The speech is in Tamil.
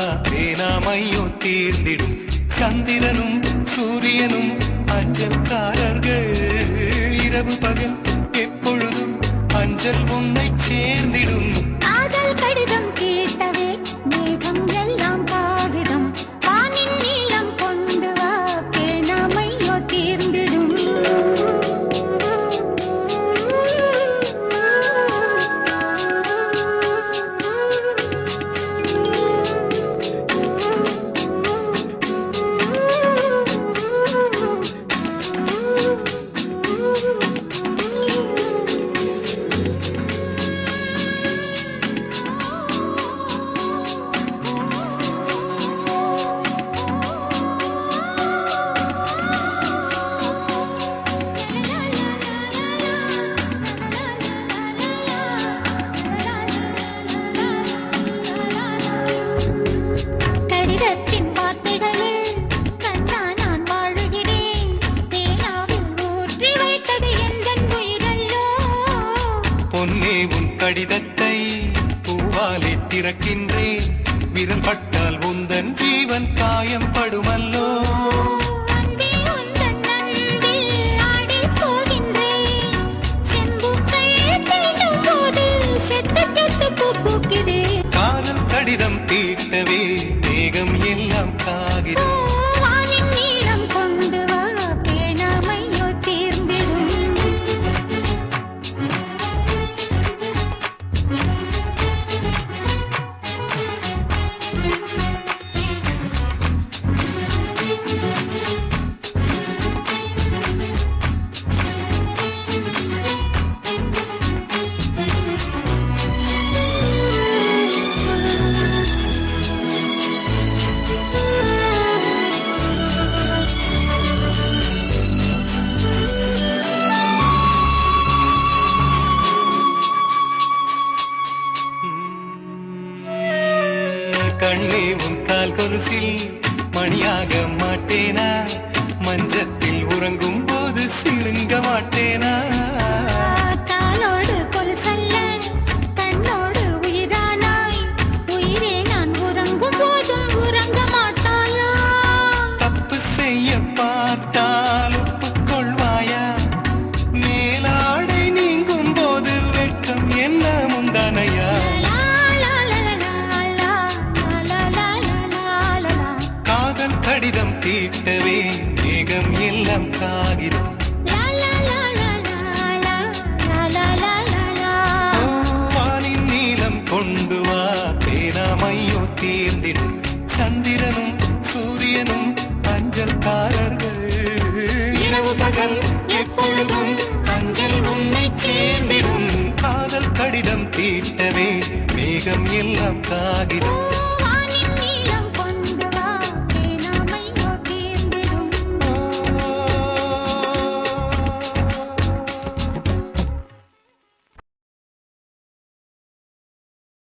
വേനാമയോ തീർന്നിടും. ചന്ദ്രനും സൂര്യനും അച്ചക്കാരർകൾ ഇരവ് പകൽ பொன்னே உன் கடிதத்தை பூவாலே திறக்கின்றேன். விரும்பட்டால் உந்தன் ஜீவன் காயம் படுமல்லோ கண்ணே உன் கால் கொலுசில் மணியாக நிறம் காகிதம் வானின் நீளம் கொண்டு வா பேராமையோ தீர்ந்திடும் சந்திரனும் சூரியனும் அஞ்சல்காரர்கள் இரவு பகல் எப்பொழுதும் அஞ்சல் உன்னை சேர்ந்திடும் காதல் கடிதம் தீட்டவே மேகம் எல்லாம் காகிதம்